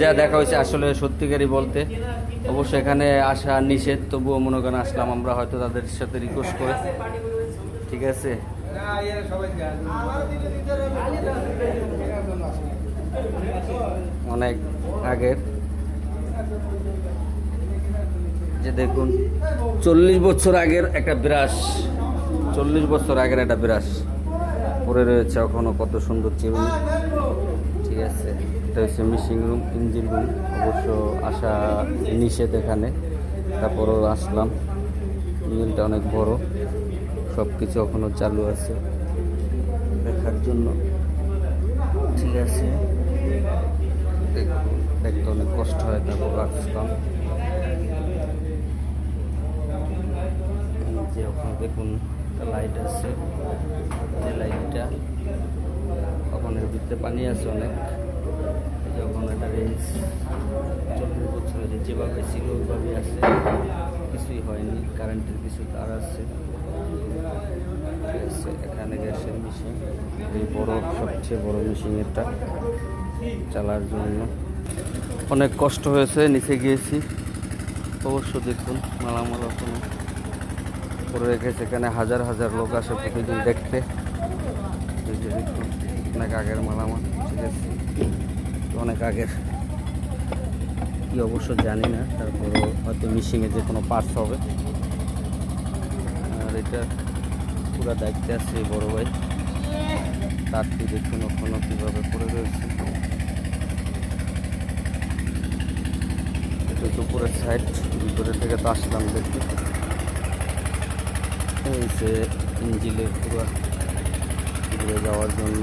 যা দেখা হয়েছে আসলে সত্যিকারই বলতে, অবশ্য এখানে আসা নিষেধ, তবুও মনে করেন আসলাম আমরা হয়তো তাদের সাথে রিকোয়েস্ট করে। ঠিক আছে? অনেক আগের। যে দেখুন, চল্লিশ বছর আগের একটা বিরাস, চল্লিশ বছর আগের একটা বিরাস পরে রয়েছে এখনও কত সুন্দর ঠিক এটা হচ্ছে মিশিং রুম ইঞ্জিন রুম অবশ্য আসা নিষেধ এখানে। তারপরও আসলাম। ইঞ্জিনটা অনেক বড়। সব কিছু এখনও চালু আছে। দেখার জন্য। ঠিক আছে। দেখতে অনেক কষ্ট হয়, তারপর আসলাম। যে ওখানে দেখুন, একটা লাইট আছে। যে লাইটটা ওখানে ভিতরে পানি আছে অনেক। যে ওখানে একটা রেঞ্জ বছরে যে যেভাবে ছিল, ওইভাবে আছে। কিছুই হয়নি কারেন্টের কিছু তার আছে। এখানে গ্যাসের মেশিন এই বড়, সবচেয়ে বড় মেশিন এটা চালার জন্য। অনেক কষ্ট হয়েছে, নিচে গিয়েছি। অবশ্য দেখুন, মালামাল এখনও করে রেখেছে। এখানে হাজার হাজার লোক আসে প্রতিদিন দেখতে। দেখুন, অনেক আগের মালামাল ঠিক আছে অনেক আগের। কি অবশ্য জানি না, তারপরও হয়তো মিশিংয়ে যে কোনো পার্টস হবে। আর এটা পুরা দায়িত্বে আছে বড় ভাই। তারটি দেখুন ওখানে কীভাবে পড়ে রয়েছে। এটা দুপুরের সাইড ভিতরে থেকে তো আসলাম দেখি। যে ইঞ্জিলের পুরো ঘুরে যাওয়ার জন্য।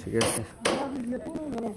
ঠিক আছে। ধন্যবাদ